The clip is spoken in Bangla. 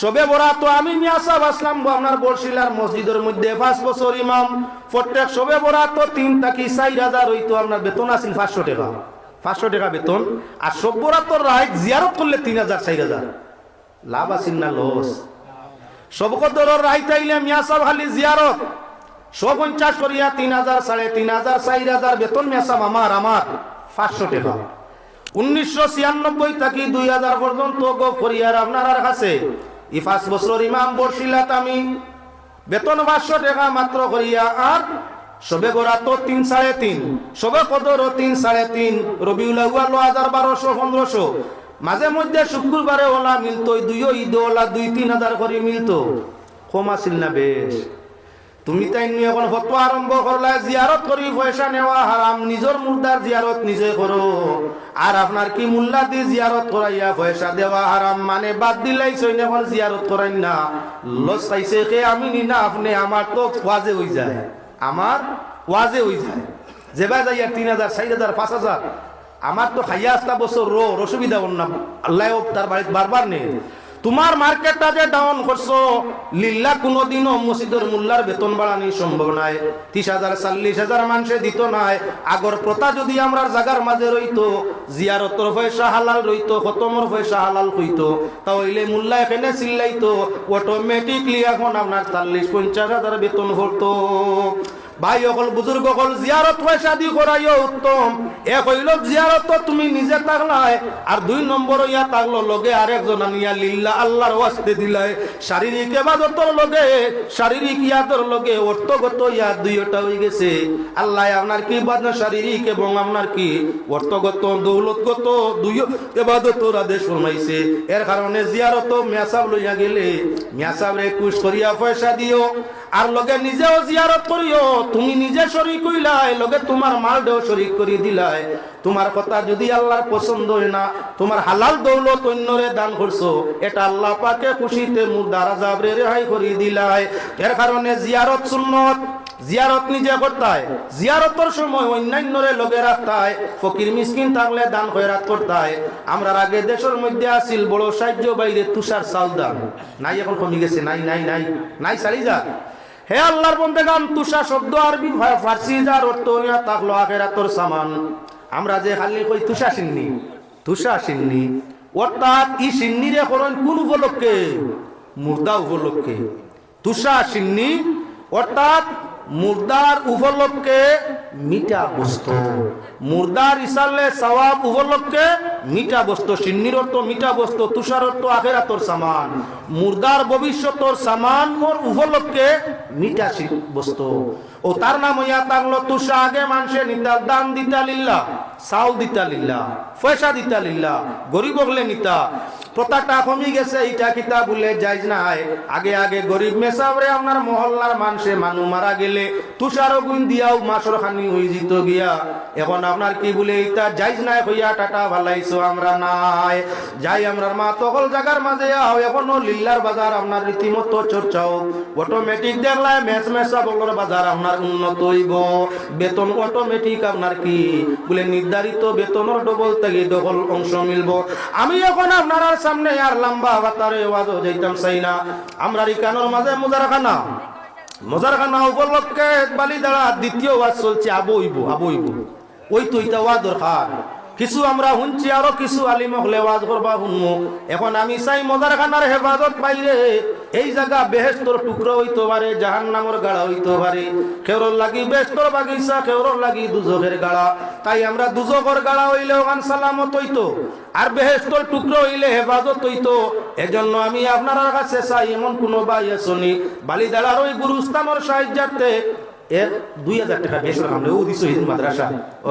সবে বরা তো আমি মিয়া সাহেব আসলাম আপনার বর্ষিলার মসজিদের মধ্যে। পাঁচ বছর ইমাম, প্রত্যেক সবে বরা তো তিন থাকি চার হাজার হইতো আপনার বেতন আছিল পাঁচশো টাকা। পাঁচশো টাকা বেতন। আর সব বরা তো রাইট জিয়ারত করলে তিন হাজার, চার হাজার। লাভ আছিল না লস? সবকদর রাইত আইলে মিয়া সাহেব খালি জিয়ারত। শো পঞ্চাশ করিয়া তিন হাজার, সাড়ে তিন হাজার, চার হাজার বেতন মিয়া সাহেব আমার আমার। পাঁচশো টাকা। উনিশশো ছিয়ানব্বই থেকে দুই হাজার পর্যন্ত গো ফরিয়ার আপনার কাছে। ই পাঁচ বছর ইমাম বর্ষিলাত আমি বেতন পাঁচশো টাকা মাত্র করিয়া আর সবে গোড়া তো তিন সাড়ে তিন সবে কদর তিন সাড়ে তিন রবিউল আউয়াল হাজার বারোশো পনেরোশো মাঝে মধ্যে শুক্রবারে ওলা মিলতো দুইও ঈদ ওলা দুই, তিন হাজার করে মিলতো। কম আছিল না বেশ তুমি তাই নিয়ে এখন ফটো আরম্ভ করলা, জিয়ারত করি, পয়সা নেওয়া হারাম, নিজের মুর্দার জিয়ারত নিজে করো। আর আপনার কি মুল্লা দি জিয়ারত করাইয়া পয়সা দেওয়া হারাম? মানে বাদ দিলাই সৈন্য এখন জিয়ারত করাই না। লস পাইছে কে? আমি নি না, আপনি আমার তো ওয়াজে হয়ে যায়। আমার ওয়াজে হয়ে যায়। যেবা যাইয়া তিন হাজার, চার হাজার, পাঁচ হাজার। আমার তো খাইয়া আসতা বছর রো অসুবিধা না আল্লাহ তার বাড়িতে বারবার নেই। তোমার মার্কেটটা যে ডাউন করছ, লিল্লা কোনোদিনও মসজিদের মুল্লার বেতন বাড়ানি সম্ভব নাই। ত্রিশ হাজার, চল্লিশ হাজার মানুষে দিত নাই। আগর প্রথা যদি আমরা জাগার মাঝে রইতো জিয়ারতর পয়সা হালাল রইতো খতমর পয়সা হালাল হইতো। তাহলে মুল্লা এখানে চিল্লাইতো অটোমেটিকলি এখন আপনার চল্লিশ, পঞ্চাশ হাজার বেতন ভরতো ভাই অকল বুজুর্গ অকল জিয়ারত পয়সা দি করাইও উত্তম। এক হইল জিয়ারত, তুমি নিজে থাকলাই। আর দুই নম্বর ইয়া থাকল লগে আরেকজন আনিয়া, লিল্লা আল্লাহর ওয়াস্তে দিলাই। শারীরিক এবাদতর লগে, শারীরিক ইয়াদর লগে, অর্থগত ইয়াদ দুইটা হয়ে গেছে। আল্লাহ, আপনার কি বাদ শারীরিক এবং আপনার কি অর্থগত, দৌলতগত? দুই এবাদতর আদেশ ফরমাইছে। এর কারণে জিয়ারত মেসাব লইয়া গেলে মেসাব রে কুশ করিয়া পয়সা দিও। আর লগে নিজেও জিয়ারত করিও, তুমি নিজে শরিক হইলাই, লগে তোমার মালটাও শরিক করি দিলাই। তোমার কথা যদি আল্লাহর পছন্দ হয় না, তোমার হালাল দৌলত অন্যরে দান করছ, এটা আল্লাহ পাকে খুশিতে মুর্দার আজাবরে রেহাই করি দিলাই। এর কারণে জিয়ারত সুন্নত, জিয়ারত নিজে করতায়, জিয়ারতর সময় অন্যান্যরে লগে রাখতায়, ফকির মিসকিন থাকলে দান খয়রাত করতায়। আমরা আগে দেশের মধ্যে আসিল বড় সাহায্য বাইরে তুষার চাল দান নাই এখন কমে গেছে, নাই নাই নাই নাই, চালি যা। হে আল্লাহর বন্দে গান তুষা শব্দ আরবি ফার্সি যার অর্থ তাকলো আখেরাতর সামান। আমরা যে খালি কই তুষা সিন্নি তুষা সিন্নি। অর্থাৎ ই সিন্নি রে করন কোন উপলক্ষে? মুর্দা উপলক্ষে। তুষা সিন্নি, অর্থাৎ মুর্দার উপলক্ষে মিঠা বস্তু। মুর্দার ইসালে সওয়াব উপলক্ষে মিঠা বস্তু, সিন্নির অর্থ মিঠা বস্তু, তুষার অর্থ আখেরাতর সামান। মুর্দার ভবিষ্যতর সামান মোর উপলক্ষে মিঠা বস্তু। ও তার নাম হইয়া তাগলো তুষা, আগে মানুষে নিতা দান দিতা লিল্লা, চাউল দিতা লিল্লা, পয়সা দিতা লিল্লা, গরিব হলে নিতা। প্রতাটা কমি গেছে, ইটা কিতা বলে যাইজ নাই। আগে আগে গরিব মেসাবরে আপনার মহল্লার মানুষে মানু মারা গেলে তুষার গুণ দিয়াও মাসর খানি হয়ে যেত গিয়া। এখন আপনার কি বলে, ইটা যাইজ নাই হইয়া টাটা ভালাইছো। আমরা নাই। যাই আমরা মা তকল জায়গার মাঝে আও, এখনও লিল্লার বাজার আপনার রীতিমতো চর্চাও অটোমেটিক দেখলাই মেস মেসা বলর বাজার আপনার উন্নত হইব। বেতন অটোমেটিক আপনার কি? বলে, নির্ধারিত বেতনের ডবল থেকে ডবল অংশ মিলব। আমি এখন আপনার আর সামনে আর লম্বা বাতারে ওয়াজও যাইতাম চাই না। আমরা রিকানোর মাঝে মুজারখানা। মুজারখানা উপলক্ষে বালি দাঁড়া, দ্বিতীয় ওয়াজ চলছে আবইব আবইব ওই তো এটা ওয়া দরকার। কিছু আমরা শুনছি আরও কিছু আলিম হলে করবা শুনমু। এখন আমি চাই মজার খানার হেফাজত পাইলে এই জায়গা বেহেস্তর টুকরো হইতে পারে জাহান নামর গাড়া হইতে পারে কেউর লাগি বেস্তর বাগিচা কেউর লাগি দুজকের গাড়া। তাই আমরা দুজকর গাড়া হইলে ওখান সালামত হইতো। আর বেহেস্তর টুকরো হইলে হেফাজত হইতো। এজন্য আমি আপনার কাছে চাই এমন কোনো বাই আসনি বালিদালার ওই গুরুস্থানের সাহায্যার্থে এর দুই হাজার টাকা বেশ রাখলে ও দিস মাদ্রাসা ও